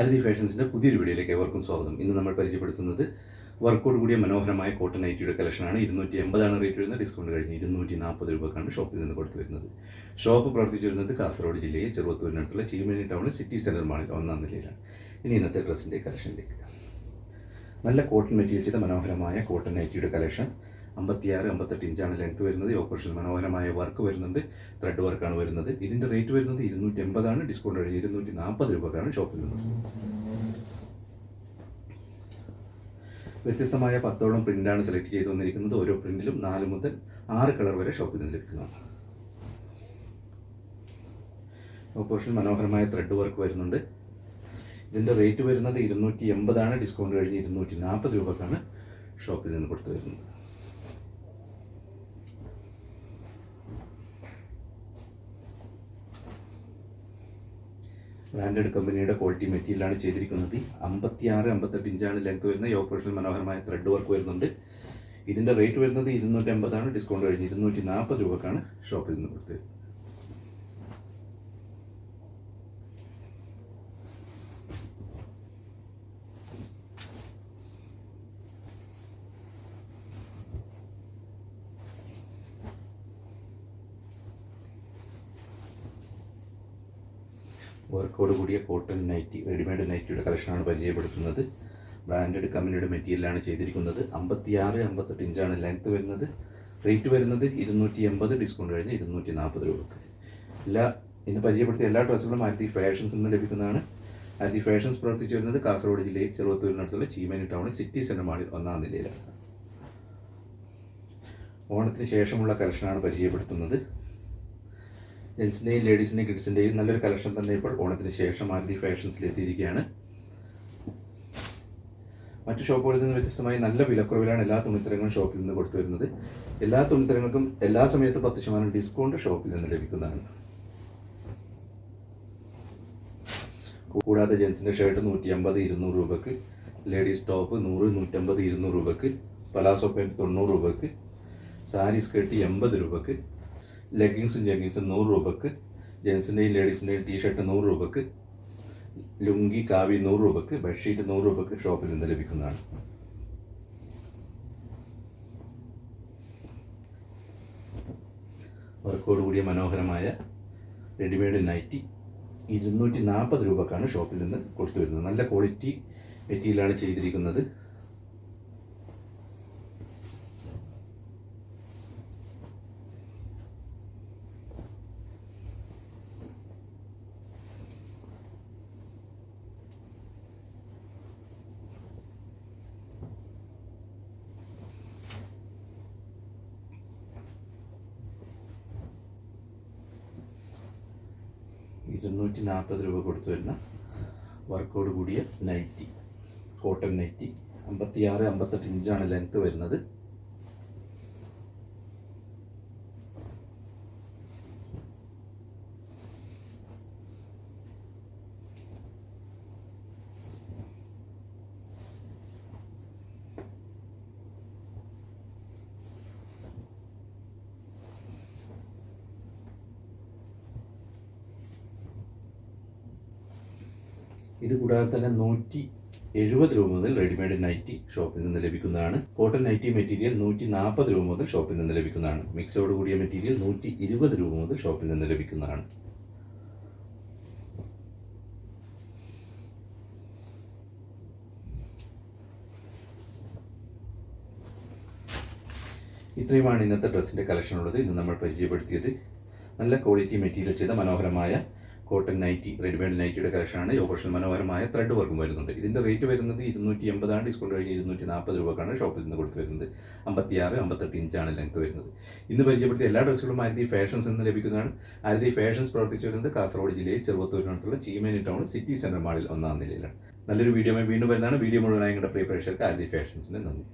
അരതി ഫാഷൻസിന്റെ പുതിയൊരു വീഡിയോയിലേക്ക് ഏവർക്കും സ്വാഗതം. ഇന്ന് നമ്മൾ പരിചയപ്പെടുത്തുന്നത് വർക്കോട് കൂടിയ മനോഹരമായ കോട്ടൺ നൈറ്റിയുടെ കളക്ഷനാണ്. ഇരുന്നൂറ്റി എൺപതാണ് റേറ്റ് വരുന്നത്. ഡിസ്കൗണ്ട് കഴിഞ്ഞ് ഇരുന്നൂറ്റി നാൽപ്പത് രൂപക്കാണ് ഷോപ്പിൽ നിന്ന് കൊടുത്തു വരുന്നത്. ഷോപ്പ് പ്രവർത്തിച്ചു വരുന്നത് കാസർഗോഡ് ജില്ലയിൽ ചെറുവത്തൂരിനടുത്തുള്ള ചീമേനി ടൗണിൽ സിറ്റി സെന്റർ മാളിൽ ഒന്നാം നിലയിലാണ്. ഇനി ഇന്നത്തെ ഡ്രസ്സിന്റെ കളക്ഷനിലേക്ക്. നല്ല കോട്ടൺ മെറ്റീരിയൽ ചെയ്ത മനോഹരമായ കോട്ടൺ നൈറ്റിയുടെ കളക്ഷൻ. അമ്പത്തിയാറ് അമ്പത്തെട്ട് ഇഞ്ചാണ് ലെങ്ത് വരുന്നത്. ഓപ്പറേഷൻ മനോഹരമായ വർക്ക് വരുന്നുണ്ട്. ത്രെഡ് വർക്കാണ് വരുന്നത്. ഇതിന്റെ റേറ്റ് വരുന്നത് ഇരുന്നൂറ്റി എൺപതാണ് ഡിസ്കൗണ്ട് കഴിഞ്ഞ് ഇരുന്നൂറ്റി നാൽപ്പത് രൂപക്കാണ് ഷോപ്പിൽ നിന്ന്. വ്യത്യസ്തമായ പത്തോളം പ്രിന്റാണ് സെലക്ട് ചെയ്ത് വന്നിരിക്കുന്നത്. ഓരോ പ്രിന്റിലും നാല് മുതൽ ആറ് കളർ വരെ ഷോപ്പിൽ നിന്ന് ലഭിക്കുന്നതാണ് ഓപ്പറേഷൻ മനോഹരമായ ത്രെഡ് വർക്ക് വരുന്നുണ്ട്. ഇതിന്റെ റേറ്റ് വരുന്നത് ഇരുന്നൂറ്റി എൺപതാണ് ഡിസ്കൗണ്ട് കഴിഞ്ഞ് ഇരുന്നൂറ്റി നാൽപ്പത് രൂപക്കാണ് ഷോപ്പിൽ നിന്ന് കൊടുത്തു വരുന്നത്. ബ്രാൻഡഡ് കമ്പനിയുടെ ക്വാളിറ്റി മെറ്റീരിയലാണ് ചെയ്തിരിക്കുന്നത്. അമ്പത്തിയാറ് അമ്പത്തെട്ട് ഇഞ്ചാണ് ലെങ്ത് വരുന്ന ഈ ഓപ്പറേഷനിൽ മനോഹരമായ ത്രെഡ് വർക്ക് വരുന്നുണ്ട്. ഇതിന്റെ റേറ്റ് വരുന്നത് ഇരുന്നൂറ്റി അമ്പതാണ് ഡിസ്കൗണ്ട് കഴിഞ്ഞ് ഇരുന്നൂറ്റി നാൽപ്പത് രൂപക്കാണ് ഷോപ്പിൽ നിന്ന് കൊടുത്തത്. വർക്കോട് കൂടിയ കോട്ടൺ നൈറ്റി റെഡിമെയ്ഡ് നൈറ്റിയുടെ കളക്ഷനാണ് പരിചയപ്പെടുത്തുന്നത്. ബ്രാൻഡഡ് കമ്പനിയുടെ മെറ്റീരിയലാണ് ചെയ്തിരിക്കുന്നത്. അമ്പത്തിയാറ് അമ്പത്തെട്ട് ഇഞ്ചാണ് ലെങ്ത് വരുന്നത്. റേറ്റ് വരുന്നത് ഇരുന്നൂറ്റി എൺപത് ഡിസ്കൗണ്ട് കഴിഞ്ഞ് ഇരുന്നൂറ്റി നാൽപ്പത് രൂപക്ക്. എല്ലാ ഇന്ന് പരിചയപ്പെടുത്തിയ എല്ലാ ഡ്രസ്സുകളും ആയിരത്തി ഫാഷൻസ് നിന്ന് ലഭിക്കുന്നതാണ്. ആയിരത്തി ഫാഷൻസ് പ്രവർത്തിച്ചു വരുന്നത് കാസർഗോഡ് ജില്ലയിൽ ചെറുവത്തൂരിനടുത്തുള്ള ചീമേനി ടൗൺ സിറ്റി സെന്റർ ഒന്നാം നിലയിലാണ്. ഓണത്തിന് ശേഷമുള്ള കളക്ഷനാണ് പരിചയപ്പെടുത്തുന്നത്. ജെൻസിന്റെയും ലേഡീസിന്റെയും കിഡ്സിന്റെയും നല്ലൊരു കളക്ഷൻ തന്നെ ഇപ്പോൾ ഓണത്തിന് ശേഷം ആരതി ഫാഷൻസിൽ എത്തിയിരിക്കുകയാണ്. മറ്റു ഷോപ്പുകളിൽ നിന്ന് വ്യത്യസ്തമായി നല്ല വിലക്കുറവിലാണ് എല്ലാ തുണിത്തരങ്ങളും ഷോപ്പിൽ നിന്ന് കൊടുത്തു വരുന്നത്. എല്ലാ തുണിത്തരങ്ങൾക്കും എല്ലാ സമയത്തും പത്ത് ശതമാനം ഡിസ്കൗണ്ട് ഷോപ്പിൽ നിന്ന് ലഭിക്കുന്നതാണ്. കൂടാതെ ജെൻസിന്റെ ഷർട്ട് നൂറ്റി അമ്പത് ഇരുന്നൂറ് രൂപക്ക് ലേഡീസ് ടോപ്പ് നൂറ് നൂറ്റമ്പത് ഇരുന്നൂറ് രൂപക്ക് പലാസോ പാന്റ് തൊണ്ണൂറ് രൂപക്ക് സാരി സ്കേർട്ട് എൺപത് രൂപക്ക് ലെഗിങ്സും ജഗ്ഗിങ്സും നൂറ് രൂപക്ക്. ജെൻസിന്റെയും ലേഡീസിന്റെയും ടീഷർട്ട് നൂറ് രൂപക്ക്. ലുങ്കി കാവി നൂറ് രൂപക്ക്. ബെഡ്ഷീറ്റ് നൂറ് രൂപക്ക് ഷോപ്പിൽ നിന്ന് ലഭിക്കുന്നതാണ്. വർക്കോട് കൂടിയ മനോഹരമായ റെഡിമെയ്ഡ് നൈറ്റി ഇരുന്നൂറ്റി നാൽപ്പത് രൂപക്കാണ് ഷോപ്പിൽ നിന്ന് കൊടുത്തു വരുന്നത്. നല്ല ക്വാളിറ്റി മെറ്റീരിയലാണ് ചെയ്തിരിക്കുന്നത്. ഇരുന്നൂറ്റി നാൽപ്പത് രൂപ കൊടുത്തു വരുന്ന വർക്കോട് കൂടിയ നൈറ്റി കോട്ടൺ നൈറ്റി. അമ്പത്തിയാറ് അമ്പത്തെട്ട് ഇഞ്ചാണ് ലെങ്ത്ത് വരുന്നത്. ഇത് കൂടാതെ തന്നെ നൂറ്റി എഴുപത് രൂപ മുതൽ റെഡിമെയ്ഡ് നൈറ്റി ഷോപ്പിൽ നിന്ന് ലഭിക്കുന്നതാണ്. കോട്ടൺ നൈറ്റി മെറ്റീരിയൽ നൂറ്റി നാൽപ്പത് രൂപ മുതൽ ഷോപ്പിൽ നിന്ന് ലഭിക്കുന്നതാണ്. മിക്സോട് കൂടിയ മെറ്റീരിയൽ നൂറ്റി ഇരുപത് രൂപ മുതൽ ഷോപ്പിൽ നിന്ന് ലഭിക്കുന്നതാണ്. ഇത്രയുമാണ് ഇന്നത്തെ ഡ്രസ്സിന്റെ കളക്ഷൻ ഉള്ളത്. ഇന്ന് നമ്മൾ പരിചയപ്പെടുത്തിയത് നല്ല ക്വാളിറ്റി മെറ്റീരിയൽ ചെയ്ത മനോഹരമായ കോട്ടൺ നൈറ്റി റെഡിമെയ്ഡ് നൈറ്റിയുടെ കളക്ഷനാണ് ഓപ്പറേഷൻ മനോഹരമായ ത്രെഡ് വർക്കും വരുന്നുണ്ട്. ഇതിന്റെ റേറ്റ് വരുന്നത് ഇരുന്നൂറ്റി എൺപതാണ് ഡിസ്കൗണ്ട് കഴിഞ്ഞ് ഇരുന്നൂറ്റി നാൽപ്പത് രൂപക്കാണ് ഷോപ്പിൽ നിന്ന് കൊടുത്തു വരുന്നത്. അമ്പത്തിയാറ് അമ്പത്തെട്ട് ഇഞ്ചാണ് ലെങ്ത് വരുന്നത്. ഇന്ന് പരിചയപ്പെടുത്തിയ എല്ലാ ഡ്രസ്സുകളും ആരതി ഫാഷൻസ് എന്ന് ലഭിക്കുന്നതാണ്. ആരതി ഫാഷൻസ് പ്രവർത്തിച്ചു വരുന്നത് കാസർഗോഡ് ജില്ലയിൽ ചെറുവത്തൂരിനടുത്തുള്ള ചീമേനി ടൗൺ സിറ്റി സെന്റർ മാളിൽ ഒന്നാം നിലയിലാണ്. നല്ലൊരു വീഡിയോ വീണ്ടും വരുന്നതാണ്. വീഡിയോ മുഴുവനായി പ്രിയ പ്രേക്ഷകർക്ക് ആരതി ഫാഷൻസിന് നന്ദി.